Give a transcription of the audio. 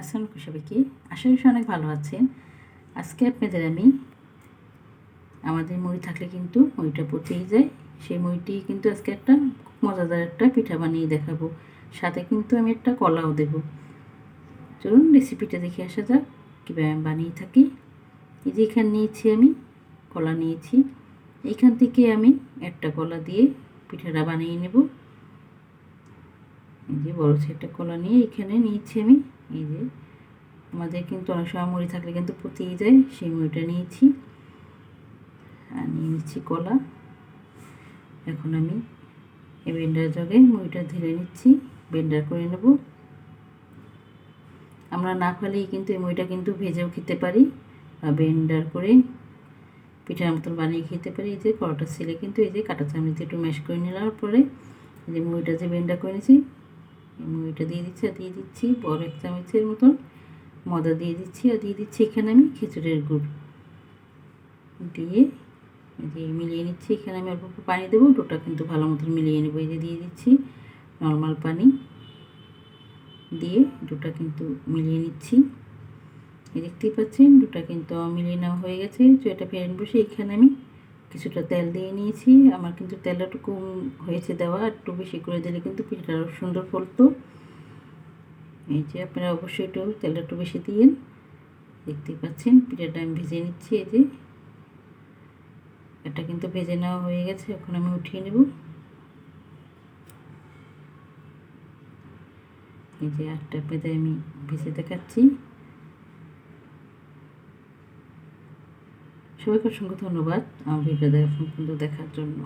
আসসালামু সবাইকে আশা করি অনেক ভালো আছেন। আজকে আপনাদের আমি, আমাদের মুড়ি থাকলে কিন্তু মুড়িটা পচেই যায়। সেই মুড়িটি কিন্তু আজকে একটা মজাদার একটা পিঠা বানিয়ে দেখাবো। সাথে কিন্তু আমি একটা কলাও দেব। চলুন রেসিপিটা দেখে আসা যাক, কীভাবে আমি বানিয়ে থাকি। এই যে এখানে নিয়েছি আমি, কলা নিয়েছি। এইখান থেকে আমি একটা কলা দিয়ে পিঠাটা বানিয়ে নেব। এই যে বড় একটা কলা নিয়ে এখানে নিয়েছি আমি। এই যে আমাদের কিন্তু অনেক সময় মুড়ি থাকলে কিন্তু পতিয়ে যায়, সেই মুড়িটা নিয়েছি। আর নিয়ে নিচ্ছি কলা। এখন আমি এই বেন্ডার জগে মুড়িটা ঢেলে নিচ্ছি বেন্ডার করে নেব। আমরা না খালেই কিন্তু এই মুড়িটা কিন্তু ভেজেও খেতে পারি বা বেন্ডার করে পিঠার মতন বানিয়ে খেতে পারি। এই যে কড়াটা ছেলে কিন্তু এই যে কাটা চামড়িতে একটু ম্যাশ করে নেওয়ার পরে এই যে মুড়িটা যে বেন্ডার করে নিয়েছি মুড়িটা দিয়ে দিচ্ছি, আর দিয়ে দিচ্ছি বড় এক চামচের মতন ময়দা দিয়ে দিচ্ছি, আর দিয়ে দিচ্ছি এখানে আমি খেচুড়ের গুড়। দিয়ে দিয়ে মিলিয়ে নিচ্ছি, এখানে আমি অল্প অল্প পানি দেবো, ডোটা কিন্তু ভালো মতন মিলিয়ে নেব, এই যে দিয়ে দিচ্ছি নর্মাল পানি। দিয়ে ডোটা কিন্তু মিলিয়ে নিচ্ছি। দেখতেই পাচ্ছেন, ডোটা কিন্তু মিলিয়ে নেওয়া হয়ে গেছে, তো এটা ফেরেন বসে এখানে আমি কিছুটা তেল দিয়ে নিয়েছি। আমার কিন্তু তেলটা কম হয়েছে দেওয়া, একটু বেশি করে দিলে কিন্তু পিঠাটা সুন্দর ফলতো। এই যে আপনারা অবশ্যই একটু তেলটা একটু বেশি দিয়েন। দেখতেই পাচ্ছেন, পিঠাটা আমি ভেজে নিচ্ছি এই যে। এটা কিন্তু ভেজে নেওয়া হয়ে গেছে, এখন আমি উঠিয়ে নেব। এই যে আটটা পেঁদে আমি ভেজে দেখাচ্ছি। সবাইকে অসংখ্য ধন্যবাদ। আমার ভিডিও দেখা দেখার জন্য।